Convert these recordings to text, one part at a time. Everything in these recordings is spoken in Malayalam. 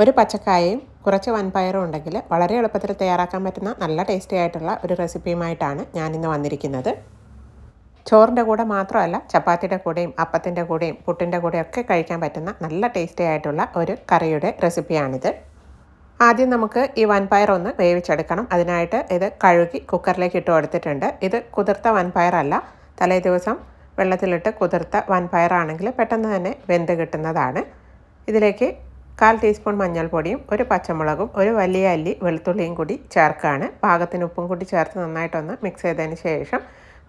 ഒരു പച്ചക്കായയും കുറച്ച് വൻപയറും ഉണ്ടെങ്കിൽ വളരെ എളുപ്പത്തിൽ തയ്യാറാക്കാൻ പറ്റുന്ന നല്ല ടേസ്റ്റി ആയിട്ടുള്ള ഒരു റെസിപ്പിയുമായിട്ടാണ് ഞാനിന്ന് വന്നിരിക്കുന്നത്. ചോറിന്റെ കൂടെ മാത്രമല്ല ചപ്പാത്തിയുടെ കൂടെയും അപ്പത്തിന്റെ കൂടെയും പുട്ടിന്റെ കൂടെയും ഒക്കെ കഴിക്കാൻ പറ്റുന്ന നല്ല ടേസ്റ്റി ആയിട്ടുള്ള ഒരു കറിയുടെ റെസിപ്പിയാണിത് ആദ്യം നമുക്ക് ഈ വൻപയർ ഒന്ന് വേവിച്ചെടുക്കണം. അതിനായിട്ട് ഇത് കഴുകി കുക്കറിലേക്ക് ഇട്ട് കൊടുത്തിട്ടുണ്ട്. ഇത് കുതിർത്ത വൻപയറല്ല. തലേ ദിവസം വെള്ളത്തിലിട്ട് കുതിർത്ത വൻപയറാണെങ്കിൽ പെട്ടെന്ന് തന്നെ വെന്ത് കിട്ടുന്നതാണ്. ഇതിലേക്ക് കാൽ ടീസ്പൂൺ മഞ്ഞൾപ്പൊടിയും ഒരു പച്ചമുളകും ഒരു വലിയ അല്ലി വെളുത്തുള്ളിയും കൂടി ചേർക്കുകയാണ് പാകത്തിന് ഉപ്പും കൂടി ചേർത്ത് നന്നായിട്ടൊന്ന് മിക്സ് ചെയ്തതിന് ശേഷം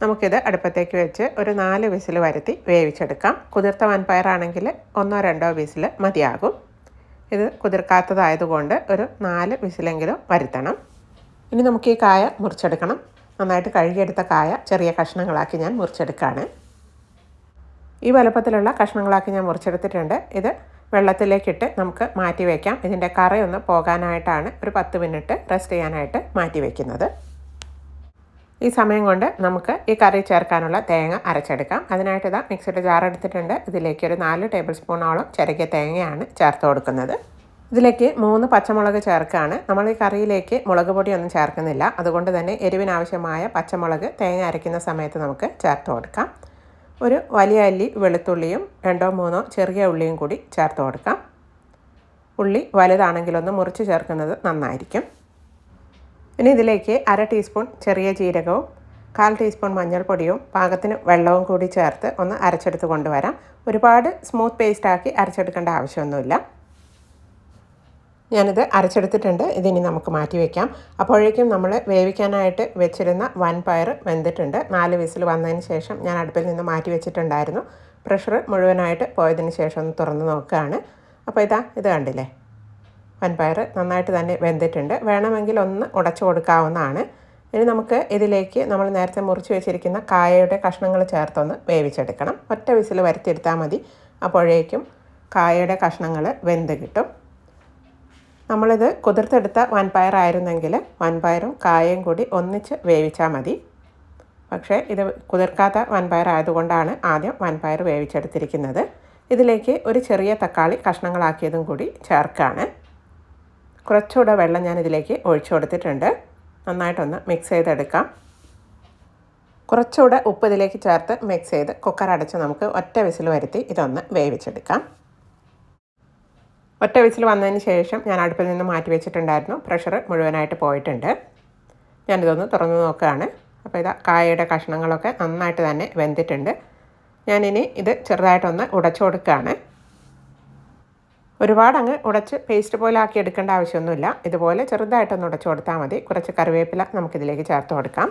നമുക്കിത് അടുപ്പത്തേക്ക് വെച്ച് ഒരു നാല് വിസിൽ വരുത്തി വേവിച്ചെടുക്കാം. കുതിർത്ത വൻപയറാണെങ്കിൽ ഒന്നോ രണ്ടോ വിസിൽ മതിയാകും. ഇത് കുതിർക്കാത്തതായതുകൊണ്ട് ഒരു നാല് വിസിലെങ്കിലും വരുത്തണം. ഇനി നമുക്ക് ഈ കായ മുറിച്ചെടുക്കണം. നന്നായിട്ട് കഴുകിയെടുത്ത കായ ചെറിയ കഷ്ണങ്ങളാക്കി ഞാൻ മുറിച്ചെടുക്കുകയാണ് ഈ വലുപ്പത്തിലുള്ള കഷ്ണങ്ങളാക്കി ഞാൻ മുറിച്ചെടുത്തിട്ടുണ്ട്. ഇത് വെള്ളത്തിലേക്കിട്ട് നമുക്ക് മാറ്റി വയ്ക്കാം ഇതിന്റെ കറയൊന്ന് പോകാനായിട്ടാണ് ഒരു പത്ത് മിനിറ്റ് റെസ്റ്റ് ചെയ്യാനായിട്ട് മാറ്റി വയ്ക്കുന്നത് ഈ സമയം കൊണ്ട് നമുക്ക് ഈ കറി ചേർക്കാനുള്ള തേങ്ങ അരച്ചെടുക്കാം. അതിനായിട്ട് ഇതാ മിക്സിയുടെ ജാർ എടുത്തിട്ടുണ്ട്. ഇതിലേക്ക് ഒരു നാല് ടേബിൾ സ്പൂണോളം ചിരകിയ തേങ്ങയാണ് ചേർത്ത് കൊടുക്കുന്നത്. ഇതിലേക്ക് മൂന്ന് പച്ചമുളക് ചേർക്കുകയാണ് നമ്മൾ ഈ കറിയിലേക്ക് മുളക് പൊടിയൊന്നും ചേർക്കുന്നില്ല. അതുകൊണ്ട് തന്നെ എരിവിനാവശ്യമായ പച്ചമുളക് തേങ്ങ അരയ്ക്കുന്ന സമയത്ത് നമുക്ക് ചേർത്ത് കൊടുക്കാം. ഒരു വലിയ അല്ലി വെളുത്തുള്ളിയും രണ്ടോ മൂന്നോ ചെറിയ ഉള്ളിയും കൂടി ചേർത്ത് കൊടുക്കാം. ഉള്ളി വലുതാണെങ്കിലൊന്ന് മുറിച്ച് ചേർക്കുന്നത് നന്നായിരിക്കും. ഇനി ഇതിലേക്ക് അര ടീസ്പൂൺ ചെറിയ ജീരകവും കാൽ ടീസ്പൂൺ മഞ്ഞൾപ്പൊടിയും പാകത്തിന് വെള്ളവും കൂടി ചേർത്ത് ഒന്ന് അരച്ചെടുത്ത് കൊണ്ടുവരാം. ഒരുപാട് സ്മൂത്ത് പേസ്റ്റാക്കി അരച്ചെടുക്കേണ്ട ആവശ്യമൊന്നുമില്ല. ഞാനിത് അരച്ചെടുത്തിട്ടുണ്ട്. ഇതിനി നമുക്ക് മാറ്റി വയ്ക്കാം അപ്പോഴേക്കും നമ്മൾ വേവിക്കാനായിട്ട് വെച്ചിരുന്ന വൻപയർ വെന്തിട്ടുണ്ട്. നാല് വിസിൽ വന്നതിന് ശേഷം ഞാൻ അടുപ്പിൽ നിന്ന് മാറ്റി വെച്ചിട്ടുണ്ടായിരുന്നു. പ്രഷർ മുഴുവനായിട്ട് പോയതിന് ശേഷം ഒന്ന് തുറന്ന് നോക്കുകയാണ്. അപ്പോൾ ഇതാ ഇത് കണ്ടില്ലേ? വൻപയർ നന്നായിട്ട് തന്നെ വെന്തിട്ടുണ്ട്. വേണമെങ്കിൽ ഒന്ന് ഉടച്ചു കൊടുക്കാവുന്നതാണ്. ഇനി നമുക്ക് ഇതിലേക്ക് നമ്മൾ നേരത്തെ മുറിച്ച് വെച്ചിരിക്കുന്ന കായയുടെ കഷ്ണങ്ങൾ ചേർത്തൊന്ന് വേവിച്ചെടുക്കണം. ഒറ്റ വിസിൽ വരുത്തിയെടുത്താൽ മതി. അപ്പോഴേക്കും കായയുടെ കഷ്ണങ്ങൾ വെന്ത് കിട്ടും. നമ്മളിത് കുതിർത്തെടുത്ത വൻപയറായിരുന്നെങ്കിൽ വൻപയറും കായയും കൂടി ഒന്നിച്ച് വേവിച്ചാൽ മതി. പക്ഷേ ഇത് കുതിർക്കാത്ത വൻപയർ ആയതുകൊണ്ടാണ് ആദ്യം വൻപയർ വേവിച്ചെടുത്തിരിക്കുന്നത്. ഇതിലേക്ക് ഒരു ചെറിയ തക്കാളി കഷ്ണങ്ങളാക്കിയതും കൂടി ചേർക്കുകയാണ് കുറച്ചുകൂടെ വെള്ളം ഞാൻ ഇതിലേക്ക് ഒഴിച്ചു കൊടുത്തിട്ടുണ്ട്. നന്നായിട്ടൊന്ന് മിക്സ് ചെയ്തെടുക്കാം. കുറച്ചുകൂടെ ഉപ്പ് ഇതിലേക്ക് ചേർത്ത് മിക്സ് ചെയ്ത് കുക്കർ അടച്ച് നമുക്ക് ഒറ്റ വിസിൽ വരുത്തി ഇതൊന്ന് വേവിച്ചെടുക്കാം. ഒറ്റ വിസിൽ വന്നതിന് ശേഷം ഞാൻ അടുപ്പിൽ നിന്ന് മാറ്റി വെച്ചിട്ടുണ്ടായിരുന്നു. പ്രഷർ മുഴുവനായിട്ട് പോയിട്ടുണ്ട്. ഞാനിതൊന്ന് തുറന്ന് നോക്കുകയാണ്. അപ്പോൾ ഇതാ കായയുടെ കഷ്ണങ്ങളൊക്കെ നന്നായിട്ട് തന്നെ വെന്തിട്ടുണ്ട്. ഞാനിനി ഇത് ചെറുതായിട്ടൊന്ന് ഉടച്ചു കൊടുക്കുകയാണ്. ഒരുപാട് അങ്ങ് ഉടച്ച് പേസ്റ്റ് പോലെ ആക്കി എടുക്കേണ്ട ആവശ്യമൊന്നുമില്ല. ഇതുപോലെ ചെറുതായിട്ടൊന്ന് ഉടച്ചു കൊടുത്താൽ മതി. കുറച്ച് കറിവേപ്പില നമുക്കിതിലേക്ക് ചേർത്ത് കൊടുക്കാം.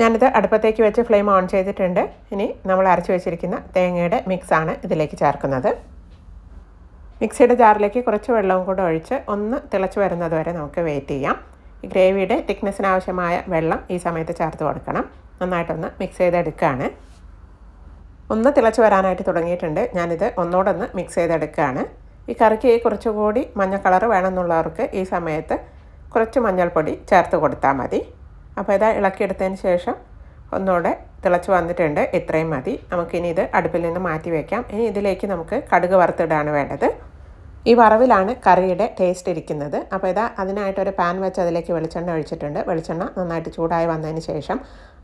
ഞാനിത് അടുപ്പത്തേക്ക് വെച്ച് ഫ്ലെയിം ഓൺ ചെയ്തിട്ടുണ്ട്. ഇനി നമ്മൾ അരച്ച് വെച്ചിരിക്കുന്ന തേങ്ങയുടെ മിക്സാണ് ഇതിലേക്ക് ചേർക്കുന്നത്. മിക്സിയുടെ ജാറിലേക്ക് കുറച്ച് വെള്ളവും കൂടെ ഒഴിച്ച് ഒന്ന് തിളച്ച് വരുന്നത് വരെ നമുക്ക് വെയിറ്റ് ചെയ്യാം. ഈ ഗ്രേവിയുടെ തിക്നെസ്സിന് ആവശ്യമായ വെള്ളം ഈ സമയത്ത് ചേർത്ത് കൊടുക്കണം. നന്നായിട്ടൊന്ന് മിക്സ് ചെയ്തെടുക്കുകയാണ് ഒന്ന് തിളച്ച് വരാനായിട്ട് തുടങ്ങിയിട്ടുണ്ട്. ഞാനിത് ഒന്നോടൊന്ന് മിക്സ് ചെയ്തെടുക്കുകയാണ് ഈ കറിക്ക് കുറച്ചുകൂടി മഞ്ഞ കളർ വേണമെന്നുള്ളവർക്ക് ഈ സമയത്ത് കുറച്ച് മഞ്ഞൾപ്പൊടി ചേർത്ത് കൊടുത്താൽ മതി. അപ്പോൾ ഇതാ ഇളക്കിയെടുത്തതിന് ശേഷം ഒന്നുകൂടെ തിളച്ച് വന്നിട്ടുണ്ട്. ഇത്രയും മതി. നമുക്കിനി ഇത് അടുപ്പിൽ നിന്ന് മാറ്റി വയ്ക്കാം ഇനി ഇതിലേക്ക് നമുക്ക് കടുക് വറുത്തിടാണ് വേണ്ടത്. ഈ വറവിലാണ് കറിയുടെ ടേസ്റ്റ് ഇരിക്കുന്നത്. അപ്പോൾ ഇതാ അതിനായിട്ടൊരു പാൻ വെച്ച് അതിലേക്ക് വെളിച്ചെണ്ണ ഒഴിച്ചിട്ടുണ്ട്. വെളിച്ചെണ്ണ നന്നായിട്ട് ചൂടായി വന്നതിന് ശേഷം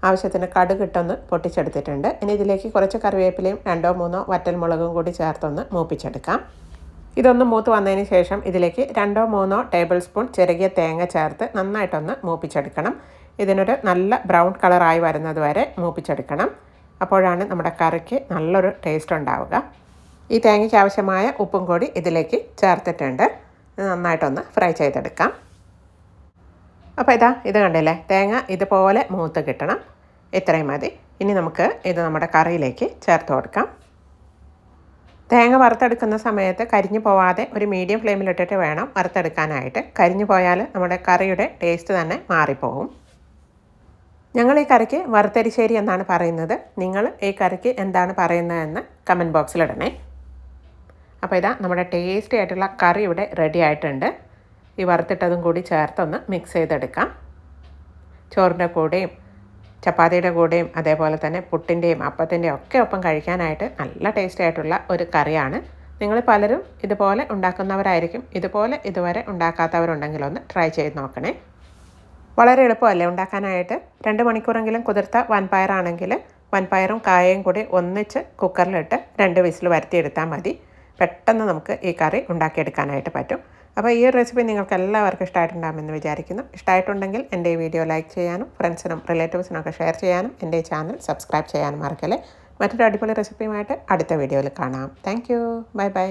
ആവശ്യത്തിന് കടുക് ഇട്ടൊന്ന് പൊട്ടിച്ചെടുത്തിട്ടുണ്ട്. ഇനി ഇതിലേക്ക് കുറച്ച് കറിവേപ്പിലയും രണ്ടോ മൂന്നോ വറ്റൽമുളകും കൂടി ചേർത്തൊന്ന് മൂപ്പിച്ചെടുക്കാം. ഇതൊന്ന് മൂത്ത് വന്നതിന് ശേഷം ഇതിലേക്ക് രണ്ടോ മൂന്നോ ടേബിൾ സ്പൂൺ ചെറുകിയ തേങ്ങ ചേർത്ത് നന്നായിട്ടൊന്ന് മൂപ്പിച്ചെടുക്കണം. ഇതിനൊരു നല്ല ബ്രൗൺ കളറായി വരുന്നത് വരെ മൂപ്പിച്ചെടുക്കണം. അപ്പോഴാണ് നമ്മുടെ കറിക്ക് നല്ലൊരു ടേസ്റ്റ് ഉണ്ടാവുക. ഈ തേങ്ങയ്ക്ക് ആവശ്യമായ ഉപ്പും കൂടി ഇതിലേക്ക് ചേർത്തിട്ടുണ്ട്. നന്നായിട്ടൊന്ന് ഫ്രൈ ചെയ്തെടുക്കാം. അപ്പോൾ ഇതാ ഇത് കണ്ടില്ലേ? തേങ്ങ ഇതുപോലെ മൂത്ത് കിട്ടണം. ഇത്രയും മതി. ഇനി നമുക്ക് ഇത് നമ്മുടെ കറിയിലേക്ക് ചേർത്ത് കൊടുക്കാം. തേങ്ങ വറുത്തെടുക്കുന്ന സമയത്ത് കരിഞ്ഞു പോവാതെ ഒരു മീഡിയം ഫ്ലെയിമിലിട്ടിട്ട് വേണം വറുത്തെടുക്കാനായിട്ട്. കരിഞ്ഞു പോയാൽ നമ്മുടെ കറിയുടെ ടേസ്റ്റ് തന്നെ മാറിപ്പോവും. ഞങ്ങൾ ഈ കറിക്ക് വറുത്തരിശ്ശേരി എന്നാണ് പറയുന്നത്. നിങ്ങൾ ഈ കറിക്ക് എന്താണ് പറയുന്നതെന്ന് കമന്റ് ബോക്സിലിടണേ അപ്പോൾ ഇതാ നമ്മുടെ ടേസ്റ്റി ആയിട്ടുള്ള കറി ഇവിടെ റെഡി ആയിട്ടുണ്ട്. ഈ വറുത്തിട്ടതും കൂടി ചേർത്തൊന്ന് മിക്സ് ചെയ്തെടുക്കാം. ചോറിന്റെ കൂടെയും ചപ്പാത്തിയുടെ കൂടെയും അതേപോലെ തന്നെ പുട്ടിന്റെയും അപ്പത്തിന്റെയും ഒക്കെ ഒപ്പം കഴിക്കാനായിട്ട് നല്ല ടേസ്റ്റി ആയിട്ടുള്ള ഒരു കറിയാണ്. നിങ്ങൾ പലരും ഇതുപോലെ ഉണ്ടാക്കുന്നവരായിരിക്കും. ഇതുപോലെ ഇതുവരെ ഉണ്ടാക്കാത്തവരുണ്ടെങ്കിലൊന്ന് ട്രൈ ചെയ്ത് നോക്കണേ. വളരെ എളുപ്പമല്ലേ ഉണ്ടാക്കാനായിട്ട്? രണ്ട് മണിക്കൂറെങ്കിലും കുതിർത്ത വൻപയറാണെങ്കിൽ വൻപയറും കായയും കൂടി ഒന്നിച്ച് കുക്കറിലിട്ട് രണ്ട് വിസിൽ വരുത്തിയെടുത്താൽ മതി. പെട്ടെന്ന് നമുക്ക് ഈ കറി ഉണ്ടാക്കിയെടുക്കാനായിട്ട് പറ്റും. അപ്പോൾ ഈ റെസിപ്പി നിങ്ങൾക്ക് എല്ലാവർക്കും ഇഷ്ടമായിട്ടുണ്ടാകുമെന്ന് വിചാരിക്കുന്നു. ഇഷ്ടമായിട്ടുണ്ടെങ്കിൽ എന്റെ ഈ വീഡിയോ ലൈക്ക് ചെയ്യാനും ഫ്രണ്ട്സിനും റിലേറ്റീവ്സിനും ഒക്കെ ഷെയർ ചെയ്യാനും എന്റെ ചാനൽ സബ്സ്ക്രൈബ് ചെയ്യാനും മറക്കല്ലേ. മറ്റൊരു അടിപൊളി റെസിപ്പിയുമായിട്ട് അടുത്ത വീഡിയോയിൽ കാണാം. Thank bye bye